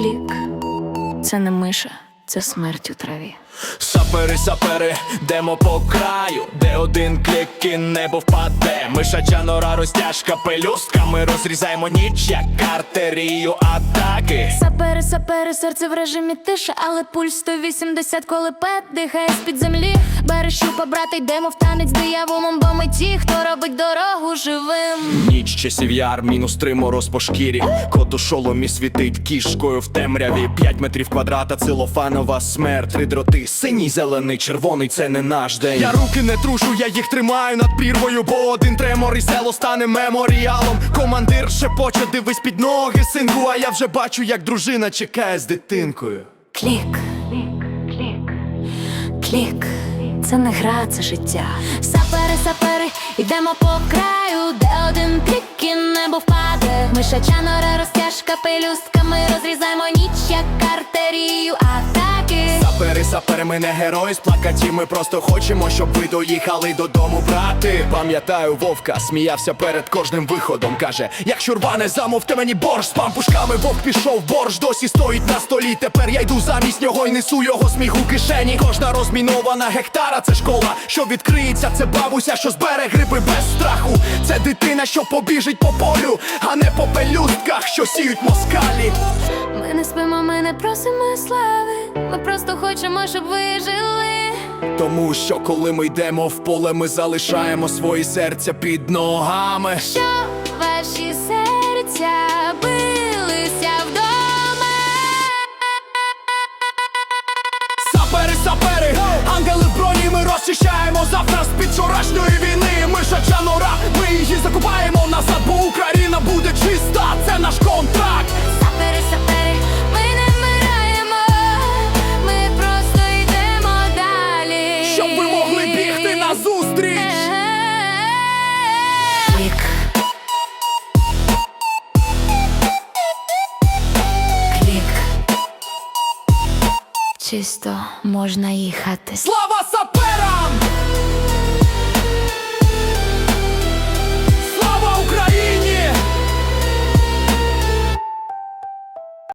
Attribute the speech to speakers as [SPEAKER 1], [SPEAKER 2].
[SPEAKER 1] Клік. Це не миша, це смерть у траві.
[SPEAKER 2] Сапери, сапери, демо по краю, де один клік і небо впаде. Мишача нора розтяжка пелюстками розрізаємо ніч, як артерію атаки.
[SPEAKER 1] Сапери, сапери, серце в режимі тиша, але пульс 180, коли пет дихає з-під землі. Бери щупа, брата, йдемо в танець дияволом, бо ми ті, хто робить дорогу живим.
[SPEAKER 2] Ніч часів яр, мінус три мороз по шкірі. Кот у шоломі світить кішкою в темряві. П'ять метрів квадрата, целофанова смерть. Три дроти, синій, зелений, червоний, це не наш день. Я руки не трушу, я їх тримаю над прірвою, бо один тремор і село стане меморіалом. Командир шепоче, дивись під ноги, синку, а я вже бачу, як дружина чекає з дитинкою.
[SPEAKER 1] Клік. Клік. клік, клік, Це не гра, це життя. Сапери, сапери, йдемо по краю, де один клік і небо впаде. Мишача нора розтяжка пелюстками розрізаємо ніч, як артерію.
[SPEAKER 2] Сапери, ми не герої з плакаті. Ми просто хочемо, щоб ви доїхали додому, брати. Пам'ятаю, вовка сміявся перед кожним виходом. Каже, якщо рване, замовте мені борщ з пампушками. Вовк пішов, борщ досі стоїть на столі. Тепер я йду замість нього і несу його сміх у кишені. Кожна розмінована гектара, це школа, що відкриється, це бабуся, що збере гриби без страху. Це дитина, що побіжить по полю, а не по пелюстках, що сіють москалі.
[SPEAKER 1] Спимо, ми не просимо слави. Ми просто хочемо, щоб ви жили.
[SPEAKER 2] Тому що коли ми йдемо в поле, ми залишаємо свої серця під ногами.
[SPEAKER 1] Щоб ваші серця билися вдома.
[SPEAKER 2] Сапери, сапери, ангели в броні, ми розчищаємо завтра з під вчорашньої війни.
[SPEAKER 1] Чисто можна їхати.
[SPEAKER 2] Слава саперам!